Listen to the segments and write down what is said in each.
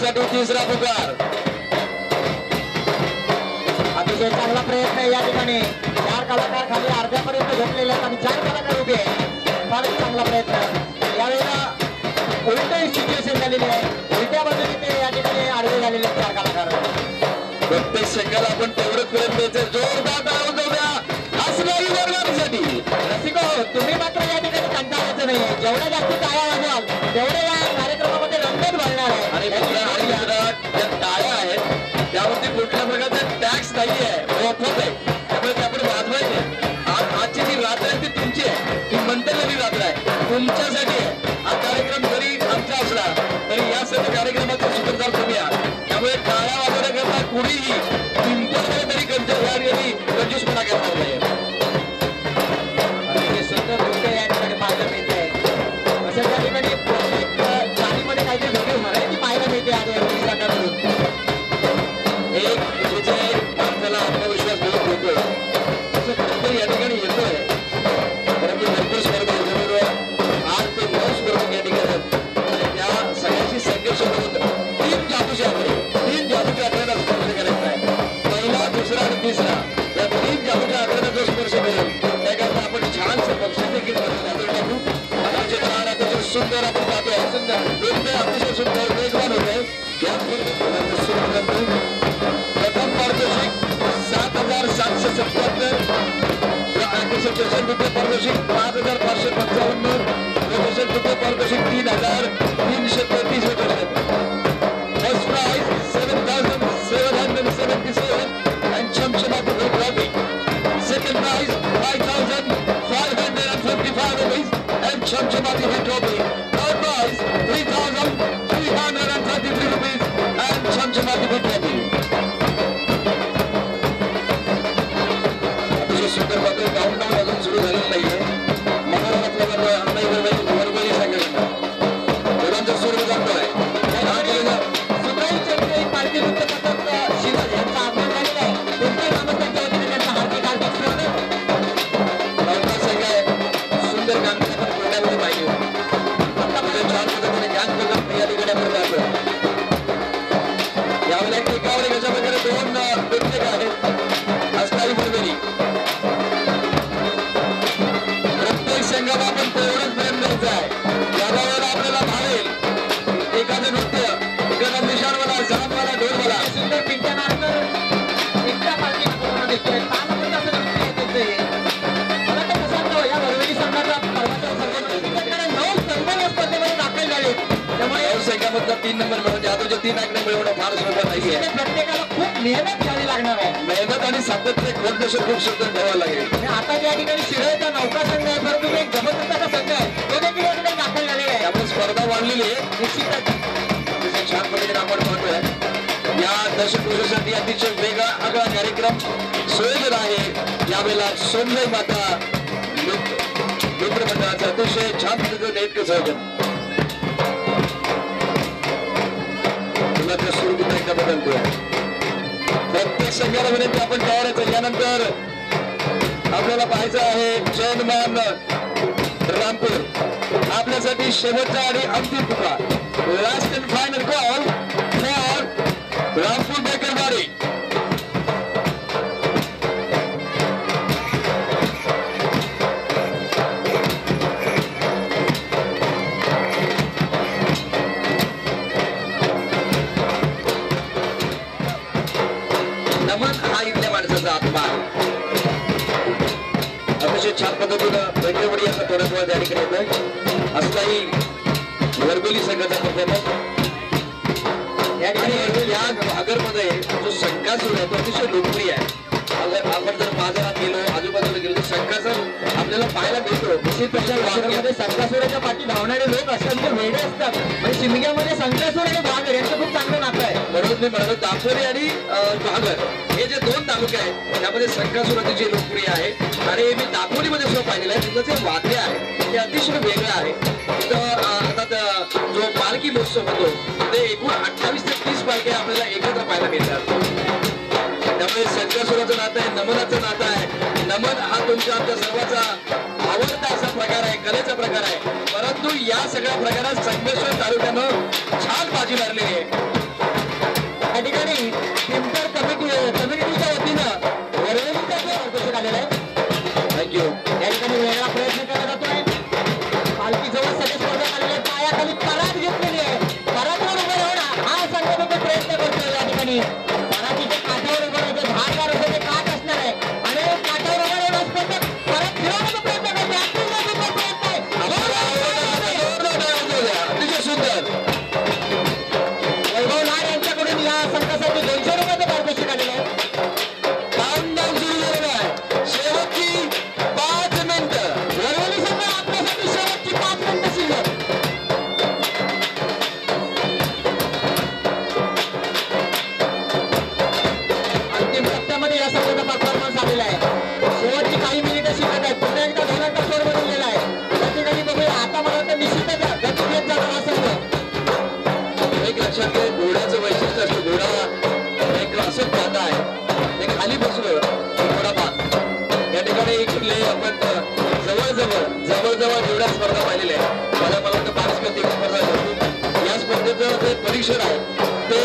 त्यासाठी तिसरा पुकार. अतिशय चांगला प्रयत्न आहे या ठिकाणी चार कलाकार खाली अर्ध्यापर्यंत झोपलेले आहेत आणि चार कलाकार उभे फारच चांगला प्रयत्न यावेळेला उलट सिच्युएशन झालेली आहे. उलट्या बाजूने ते या ठिकाणी आडवे झालेले आहेत चार कलाकार. प्रत्येक संघाला आपण तेवढंच प्रयत्न द्यायचं. जोरदार टाळून जाऊ द्या असणारी वर्गासाठी रसिको तुम्ही मात्र या ठिकाणी कंटाळायचं नाही जेवढ्या जास्त टाळ्या वाजवाल तेवढे आणि आणि मित्र ज्या टाळ्या आहेत त्यावरती कुठल्या प्रकारचा टॅक्स नाही आहे मोफत आहे. त्यामुळे ते आपण वाजवायचे आज आजची जी रात्र आहे ती तुमची आहे. ती मंतरलेली रात्र आहे. तुमच्यासाठी आहे. हा कार्यक्रम जरी आमचा असला तरी या सर्व कार्यक्रमाचा सूत्रधार तुम्ही आहात. त्यामुळे टाळ्या वाजवण्याकरता कुणीही प्रथम पारितोषिक सात हजार सातशे सत्याहत्तर आकर्षक दर्शन रुपये पारितोषिक पाच हजार पाचशे पंचावन्न. प्रदर्शन रुपये पारितोषिक तीन हजार. तीन नंबर मिळवून जादूचे तीन आकडे मिळवणं फार सोपं नाहीये. इथे प्रत्येकाला खूप मेहनत घ्यावी लागणार आहे. मेहनत आणि सातत्य खोडदश खूप सुंदर ठेवावं लागेल? आणि आता ज्या ठिकाणी शिरोळचा नौका संघ आहे परंतु एक जबरदस्ताचा संघ आहे तो देखील या ठिकाणी दाखल झालेला आहे. त्यामुळे स्पर्धा वाढलेली आहे. निश्चितच. अतिशय छान पद्धतीने आपण पाहतोय. या दशपुरुषासाठी अतिशय वेगळा आगळा कार्यक्रम सुयोजन आहे. यावेळेला सोनलाई माता मित्र मित्र मंडळाचं अतिशय छान पद्धतीने नेटकं संयोजन मुलाच्या सुरू एकदा बदलतोय. प्रत्येक संघाला विनंती आपण तयार आहे यानंतर आपल्याला पाहायचं आहे जैनमान रामपूर. आपल्यासाठी शेवटचा आणि अंतिम तुका. Last and final call for Rampur baker पद्धतीनं बेकरवाडी याचा थोड्याच जारी करत आहे असलाही वर्गोली संघाचा परफॉर्मन्स या ठिकाणी या भागरमध्ये जो आहे तो अतिशय लोकप्रिय आहे. आपण जर बाजारात गेलो आजूबाजूला गेलो तर शंकासर आपल्याला पाहायला मिळतो. निश्चितपणे वाघामध्ये पाठी धावणारे लोक असतात ते वेगळे असतात. म्हणजे शिमग्यामध्ये संकासुर आणि भागर यांचं खूप चांगलं नातं आहे. म्हणून मी म्हणालो दापोरी आणि भागर हे जे दोन तालुके आहेत त्यामध्ये संकासूर जी लोकप्रिय आहे आणि मी दापोलीमध्ये सुद्धा पाहिलेलं आहे तिथं जे वाद्य आहे ते अतिशय वेगळं आहे. तिथं आता जो पालखी महोत्सव होतो ते एकूण अठ्ठावीस ते तीस पालख्या आपल्याला एकत्र पाहायला मिळतात. त्यामुळे सज्जासुराचं नातं आहे नमनाचं नातं आहे. नमन हा तुमच्या आमच्या सर्वांचा आवडता असा प्रकार आहे कलेचा प्रकार आहे. परंतु या सगळ्या प्रकारात संगमेश्वर तालुक्यानं छान बाजी मारलेली आहे. या ठिकाणी पिंपर कमिटी कमिटी कुठले आपण जवळजवळ जवळजवळ जेवढ्या स्पर्धा पाहिलेल्या आहेत मला मला वाटतं पाच स्पर्धे स्पर्धा झाली या स्पर्धेचं जे परीक्षण आहे ते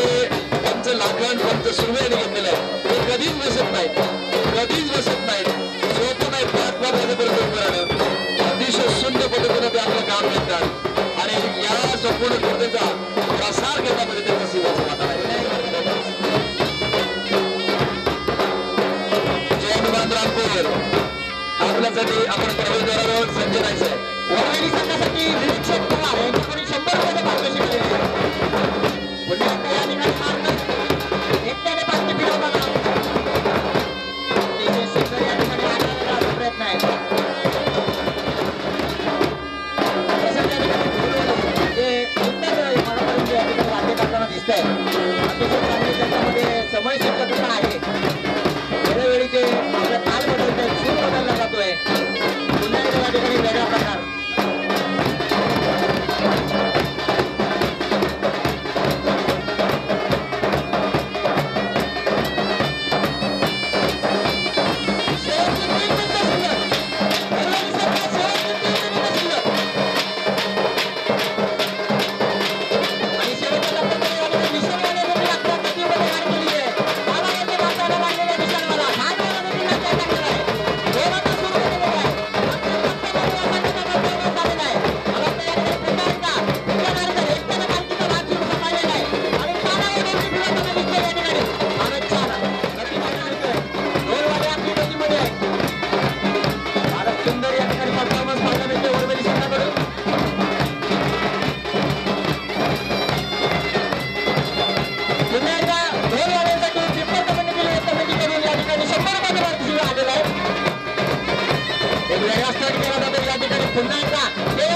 पंच लाखन पंच सुरवेने घेतलेलं आहे. ते कधीच बसत नाही. कधीच बसत नाही. सोपं नाही. पाच पाच वाजेपर्यंत उभं राहणं. अतिशय सुंदर पद्धतीनं ते आपलं काम घेतात आणि या संपूर्ण करण्यासाठी आपण प्रवेशद्वारावर आहोत सज्ज राहायचं आहे. संघासाठी निरीक्षक पवार यांच्याकडून शंभर रुपयाचं पारितोषिक मिळेल पुन्हा この間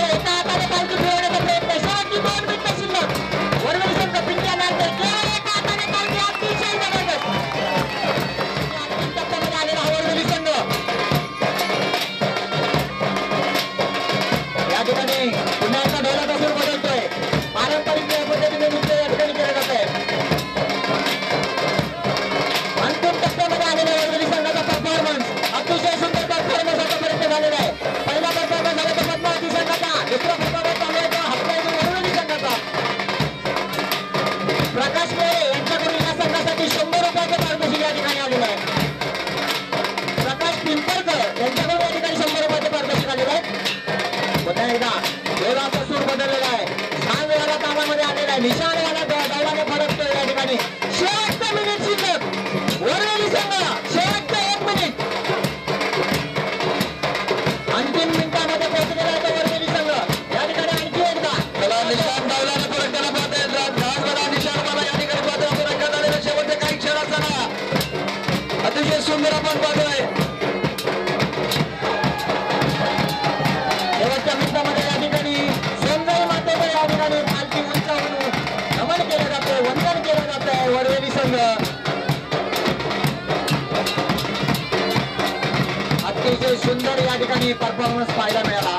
त्यांची परफॉर्मन्स पाहायला मिळाला.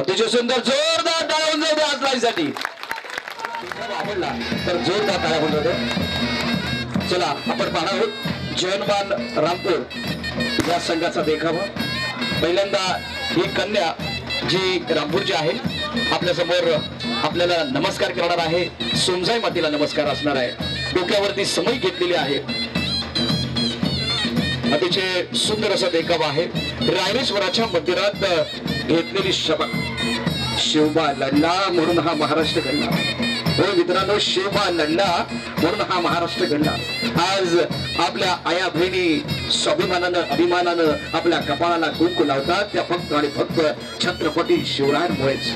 अतिशय सुंदर जोरदार टाळून जाऊ दे आज लाईसाठी आवडला तर जोरदार टाळ्या होतो चला आपण पाहणार आहोत जयनबान रामपूर या संघाचा देखावा. पहिल्यांदा ही कन्या जी रामपूरची आहे आपल्यासमोर आपल्याला नमस्कार करणार आहे. सोमजाई मातीला नमस्कार असणार आहे. डोक्यावरती समय घेतलेली आहे. अतिशय सुंदर असा देखावा आहे. रायरेश्वराच्या मंदिरात घेतलेली शबा. शिवबा लढला म्हणून हा महाराष्ट्र घडला. हो मित्रांनो शिवबा लढला म्हणून हा महाराष्ट्र घडला. आज आपल्या आया बहिणी स्वाभिमानानं अभिमानानं आपल्या कपाळाला कुंकू लावतात. त्या फक्त आणि फक्त छत्रपती शिवरायांमुळेच.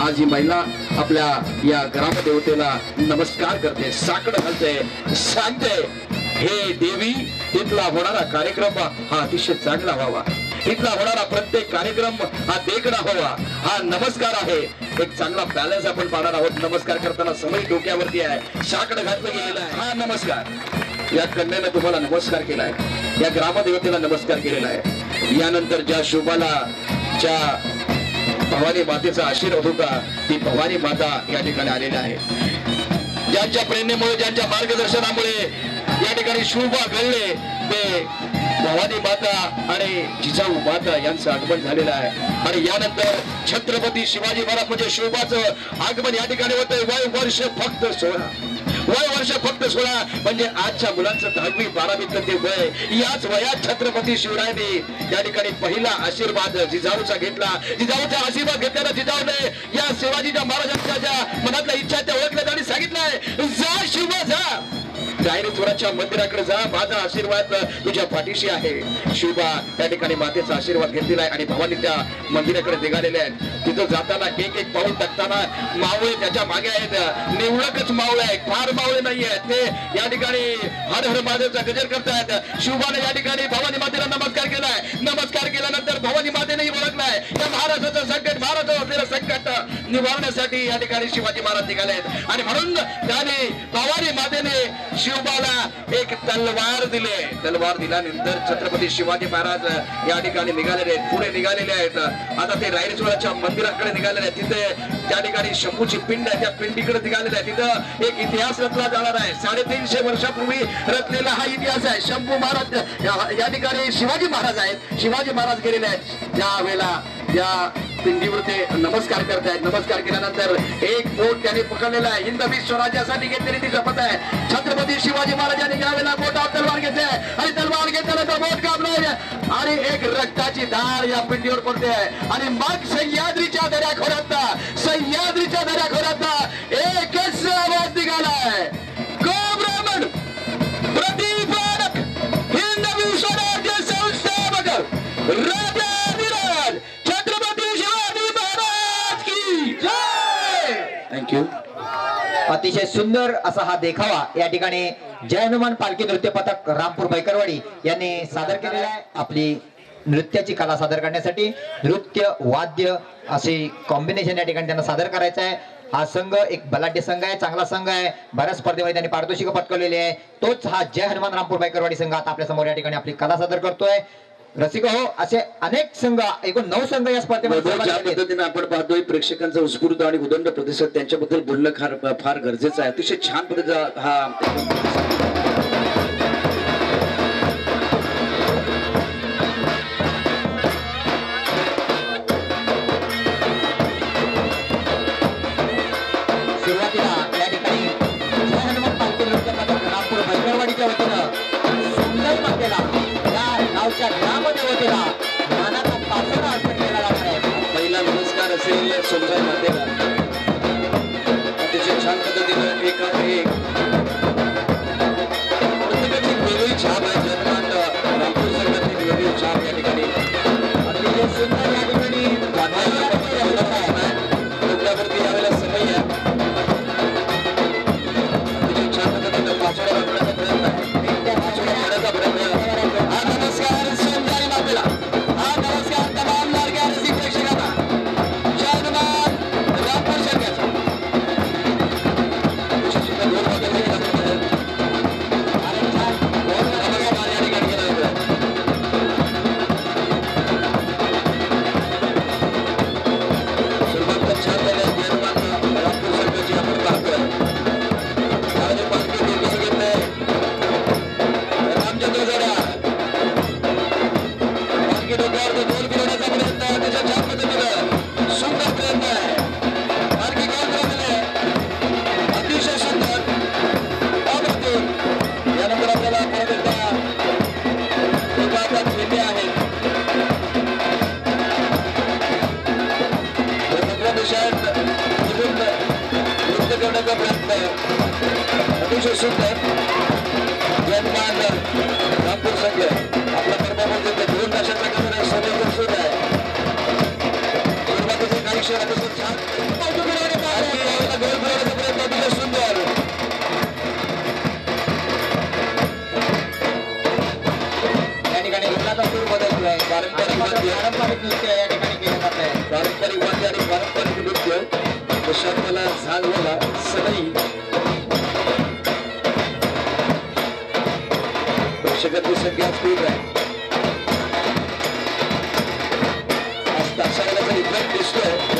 आज ही महिला आपल्या या ग्रामदेवतेला नमस्कार करते साकड घालते सांगते. हे देवी तिथला होणारा कार्यक्रम हा अतिशय चांगला व्हावा. तिथला होणारा प्रत्येक कार्यक्रम हा देखणा व्हावा. हा नमस्कार आहे. एक चांगला बॅलन्स आपण पाहणार आहोत. नमस्कार करताना समय डोक्यावरती आहे. शाकड घातलं गेलेलं आहे. हा नमस्कार. या कन्यानं तुम्हाला नमस्कार केलाय. या ग्रामदेवतेला नमस्कार केलेला आहे. यानंतर ज्या शुभाला ज्या भवानी मातेचा आशीर्वाद होता ती भवानी माता या ठिकाणी आलेल्या आहे. ज्यांच्या प्रेरणेमुळे ज्यांच्या मार्गदर्शनामुळे या ठिकाणी शुभा घडले ते भवानी माता आणि जिजाऊ माता यांचं आगमन झालेलं आहे. आणि यानंतर छत्रपती शिवाजी महाराज म्हणजे शोभाचं आगमन या ठिकाणी होतंय. वय वर्ष फक्त सोळा. वय वर्ष फक्त सोळा म्हणजे आजच्या मुलांचं दहावी बारावीतलं ते वय याच वयात छत्रपती शिवरायांनी या ठिकाणी पहिला आशीर्वाद जिजाऊचा घेतला. जिजाऊचा आशीर्वाद घेतल्यानं जिजाऊने या शिवाजीच्या महाराजांच्या ज्या मनातल्या इच्छा त्या ओळखल्यात आणि सांगितलंय जा शिवा जा. गायनेश्वराच्या मंदिराकडे जा माझा आशीर्वाद तुझ्या पाठीशी आहे. शिवबा त्या ठिकाणी मातेचा आशीर्वाद घेतलेला आहे आणि भवानी त्या मंदिराकडे निघालेले आहेत. तिथं जाताना एक एक पाऊल टाकताना मावळे त्याच्यामागे आहेत. निवडकच मावळे आहेत फार मावळे नाही आहेत ते या ठिकाणी हर हर महादेवचा गजर करतायत. शिवबाने या ठिकाणी भवानी मातेला नमस्कार केलाय. नमस्कार केल्यानंतर भवानी मातेनेही ओळखलाय. या महाराजाचं संकट महाराजाचं असलेलं संकट निवारण्यासाठी या ठिकाणी शिवाजी महाराज निघाले आहेत आणि म्हणून त्याने भवानी मातेने शिवबाला एक तलवार दिले. तलवार दिल्यानंतर छत्रपती शिवाजी महाराज या ठिकाणी निघालेले आहेत. पुढे निघालेले आहेत. आता ते रायरेश्वराच्या मंदिराकडे निघालेले आहेत. तिथे त्या ठिकाणी शंभूची पिंड आहे. त्या पिंडीकडे निघालेले आहे तिथं एक इतिहास रचला जाणार आहे. साडेतीनशे वर्षापूर्वी रचलेला हा इतिहास आहे. शंभू महाराज या- या ठिकाणी शिवाजी महाराज आहेत. शिवाजी महाराज गेलेले आहेत. त्या वेळेला या पिंडीवर ते नमस्कार करतायत. नमस्कार केल्यानंतर एक बोट त्याने पकडलेला आहे. हिंद स्वराज्यासाठी घेतलेली ती शपथ आहे. छत्रपती शिवाजी महाराजांनी यावेळेला बोटावर तलवार घेतलाय. आणि तलवार घेतल्यानंतर बोट कापलाय. आणि एक रक्ताची धार या पिंडीवर पडते. आहे आणि मग सह्याद्रीच्या दऱ्याखोऱ्यात सह्याद्रीच्या दऱ्याखोऱ्यात एकच आवाज निघालाय. को ब्राह्मण स्वराज्य संस्थापक सुंदर असा हा देखावा या ठिकाणी जय हनुमान पालखी नृत्य पथक रामपूर बैकरवाडी यांनी सादर केलेला आहे. आपली नृत्याची कला सादर करण्यासाठी नृत्य वाद्य असे कॉम्बिनेशन या ठिकाणी त्यांना सादर करायचं आहे. हा संघ एक बलाढ्य संघ आहे चांगला संघ आहे. बऱ्याच स्पर्धेमध्ये त्यांनी पारितोषिक पटकवलेली आहे. तोच हा जय हनुमान रामपूर बैकरवाडी संघ आता आपल्यासमोर या ठिकाणी आपली कला सादर करतोय. रसिक हो असे अनेक संघ एकूण नऊ संघ या स्पर्धेमध्ये ज्या. पद्धतीने आपण पाहतोय प्रेक्षकांचा उत्स्फूर्त आणि उदंड प्रतिसाद त्यांच्याबद्दल बोलणं फार फार गरजेचं आहे अतिशय छान पद्धतीचा हा अतिशय सुंदर नागपूर संघ आपला परफॉर्मन्स देतो दोन तासाचा कमी समोर सुरू आहे. सुरुवातीचे काही क्षण अतिशय छान सुंदर. या ठिकाणी रुग्णाचा सूर पारंपरिक वाद्य पारंपरिक नृत्य या ठिकाणी केलं जात आहे. पारंपरिक वाद्य आणि पारंपरिक नृत्य. शर्माला झालवाला सनई प्रेक्षकांची संख्या खूप आहे आज तासाळ्याचा इफेक्ट दिसतोय